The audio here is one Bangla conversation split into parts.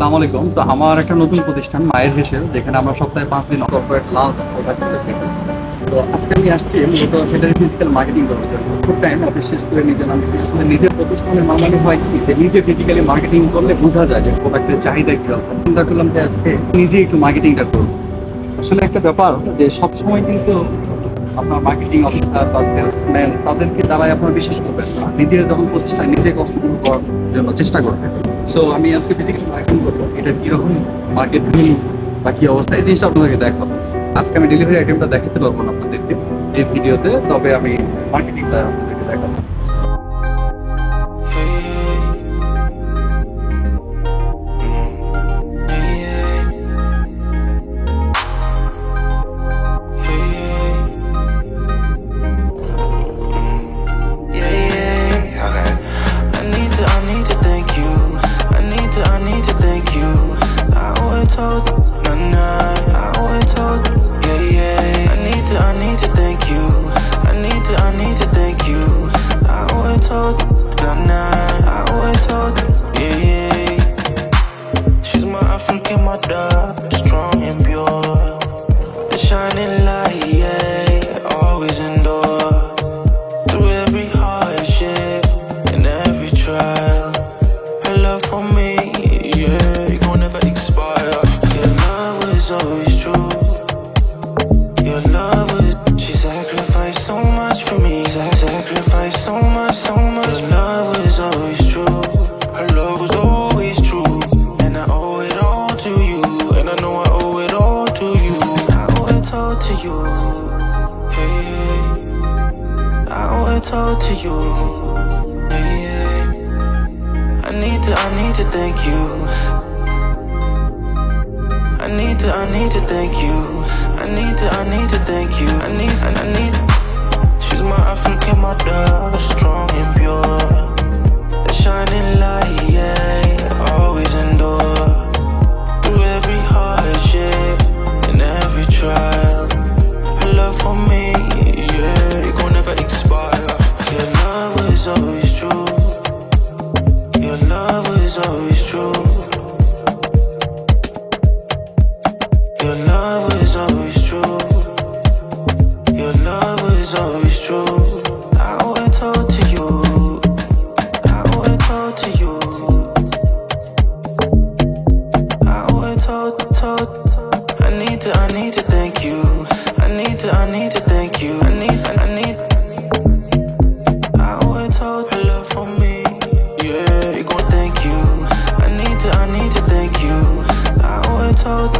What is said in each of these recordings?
আসসালামু আলাইকুম। তো আমার একটা নতুন প্রতিষ্ঠান, মায়ের হেসেল, যেখানে আমরা সপ্তাহে পাঁচ দিন কর্পোরেট থাকি। তো আজকে আমি আসছি মূলত সেটার ফিজিক্যাল মার্কেটিং করার জন্য। খুব টাইম অফিস শেষ করে নিজে নামছি নিজের প্রতিষ্ঠানের মামানি হয় কি? যে নিজে ফিজিক্যালি মার্কেটিং করলে বোঝা যায় যে প্রোডাক্টের চাহিদা কি হবে চিন্তা করলাম যে আজকে নিজে একটু মার্কেটিংটা করব। আসলে একটা ব্যাপার যে সবসময় কিন্তু আপনার মার্কেটিং অফিসার বা সেলসম্যান তাদেরকে দ্বারাই আপনার বিশ্বাস করবেন না। নিজের যখন প্রতিষ্ঠান নিজে কষ্ট করার জন্য চেষ্টা করবেন। সো আমি আজকে ফিজিক্যাল মার্কেটিং করব। এটা কীরকম মার্কেট বা কি অবস্থা? এই জিনিসটা আপনাদেরকে দেখাবো। আজকে আমি ডেলিভারি আইটেমটা দেখাতে পারব না আপনাদেরকে এই ভিডিওতে, তবে আমি মার্কেটিংটা আপনাদেরকে দেখাবো। My African mother, strong and pure. The shining light, All to you. Yeah, yeah. I need to, I need to thank you. I need to, I need to thank you. I need to, I need to thank you. I need, I, I need. She's my African mother, strong and pure. Shining told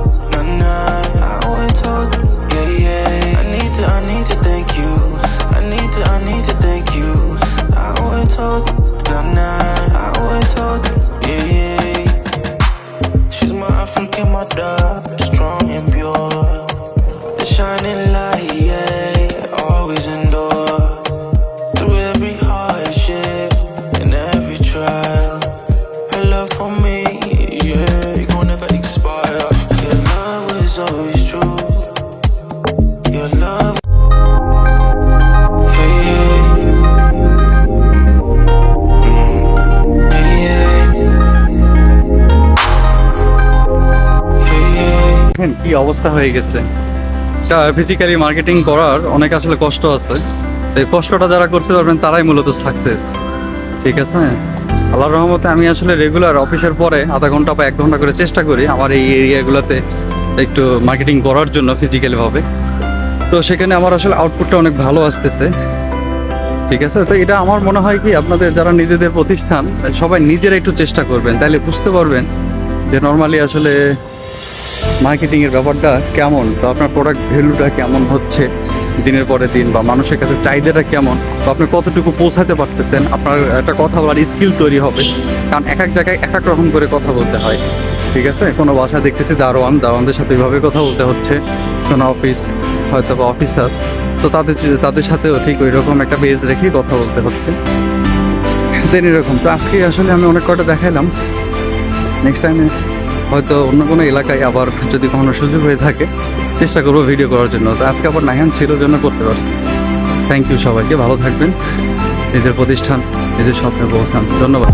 দেখেন কি অবস্থা হয়ে গেছে। ফিজিক্যালি মার্কেটিং করার অনেক আসলে কষ্ট আছে। এই কষ্টটা যারা করতে পারবেন, তারাই মূলত সাকসেস ঠিক আছে? আল্লাহর রহমতে আমি আসলে রেগুলার অফিসের পরে আধা ঘণ্টা বা এক ঘণ্টা করে চেষ্টা করি আমার এই এরিয়াগুলোতে একটু মার্কেটিং করার জন্য ফিজিক্যালি ভাবে। তো সেখানে আমার আসলে আউটপুটটা অনেক ভালো আসতেছে। ঠিক আছে? তো এটা আমার মনে হয় কি, আপনাদের যারা নিজেদের প্রতিষ্ঠান, সবাই নিজেরা একটু চেষ্টা করবেন। তাহলে বুঝতে পারবেন যে নর্মালি আসলে মার্কেটিং এর ব্যাপারটা কেমন বা আপনার প্রোডাক্ট ভ্যালুটা কেমন হচ্ছে দিনের পরে দিন বা মানুষের কাছে চাহিদাটা কেমন বা আপনি কতটুকু পৌঁছাতে পারতেছেন? আপনার একটা কথা বলার স্কিল তৈরি হবে। কারণ এক এক জায়গায় এক এক রকম করে কথা বলতে হয়। ঠিক আছে? কোনো বাসা দেখতেছি দারোয়ান, দারোয়ানদের সাথে এইভাবে কথা বলতে হচ্ছে। কোনো অফিস হয়তো বা অফিসার তো তাদের তাদের সাথেও ঠিক ওই রকম একটা বেজ রেখেই কথা বলতে হচ্ছে। দেন এরকম। তো আজকে আসলে আমি অনেক কটা দেখাইলাম। নেক্সট টাইমে হয়তো অন্য কোনো এলাকায় আবার যদি কখনো সুযোগ হয়ে থাকে, চেষ্টা করব ভিডিও করার জন্য। তো আজকে আবার নাহান ছিল, জন্য করতে পারছি। থ্যাংক ইউ সবাইকে, ভালো থাকবেন। নিজের প্রতিষ্ঠান, নিজের স্বপ্নের পৌঁছান ধন্যবাদ